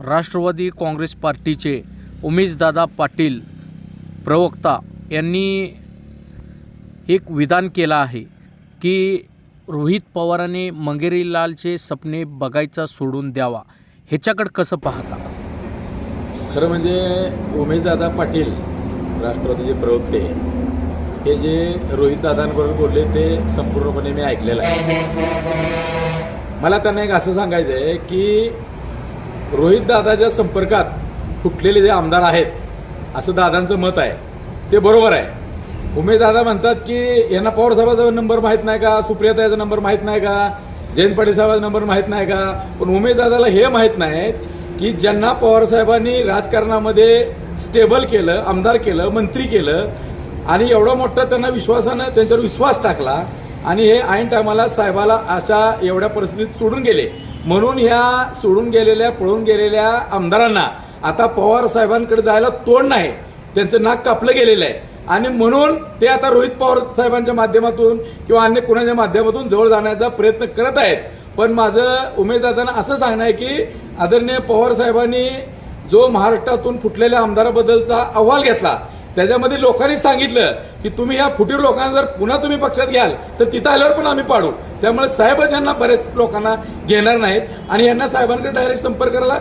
राष्ट्रवादी काँग्रेस पार्टीचे उमेशदादा पाटील प्रवक्ता यांनी एक विधान केलं आहे की रोहित पवारांनी मंगेरीलालचे सपने बघायचा सोडून द्यावा. ह्याच्याकडं कसं पाहता? खरं म्हणजे उमेशदादा पाटील राष्ट्रवादीचे प्रवक्ते हे जे रोहितदादांबरोबर बोलले ते संपूर्णपणे मी ऐकलेलं आहे. मला त्यांना एक असं सांगायचं आहे की रोहितदादाच्या संपर्कात फुटलेले जे आमदार आहेत असं दादांचं मत आहे. ते बरोबर आहे. उमेशदादा म्हणतात की यांना पवार साहेबाचा नंबर माहीत नाही का? सुप्रियाताचा नंबर माहीत नाही का? जयंत पाटील साहेबाचा नंबर माहीत नाही का? पण उमेशदादाला हे माहीत नाही की ज्यांना पवार साहेबांनी राजकारणामध्ये स्टेबल केलं आमदार केलं मंत्री केलं आणि एवढा मोठा त्यांना विश्वासानं त्यांच्यावर विश्वास टाकला आणि हे ऐन टायमाला साहेबाला अशा एवढ्या परिस्थितीत सोडून गेले. म्हणून ह्या सोडून गेलेल्या पळून गेलेल्या आमदारांना आता पवार साहेबांकडे जायला तोंड नाही. त्यांचं नाक कापलं गेलेलं आहे. आणि म्हणून ते आता रोहित पवार साहेबांच्या माध्यमातून किंवा अन्य कोणाच्या माध्यमातून जवळ जाण्याचा प्रयत्न करत आहेत. पण माझं उमेदवारांना असं सांगणं आहे की आदरणीय पवार साहेबांनी जो महाराष्ट्रातून फुटलेल्या आमदाराबद्दलचा अहवाल घेतला त्याच्यामध्ये लोकांनी सांगितलं की तुम्ही या फुटीर लोकांना जर पुन्हा तुम्ही पक्षात घ्याल तर तिथं आल्यावर पण आम्ही पाडू. त्यामुळे साहेबच यांना बरेच लोकांना घेणार नाहीत. आणि यांना साहेबांकडे डायरेक्ट संपर्क करायला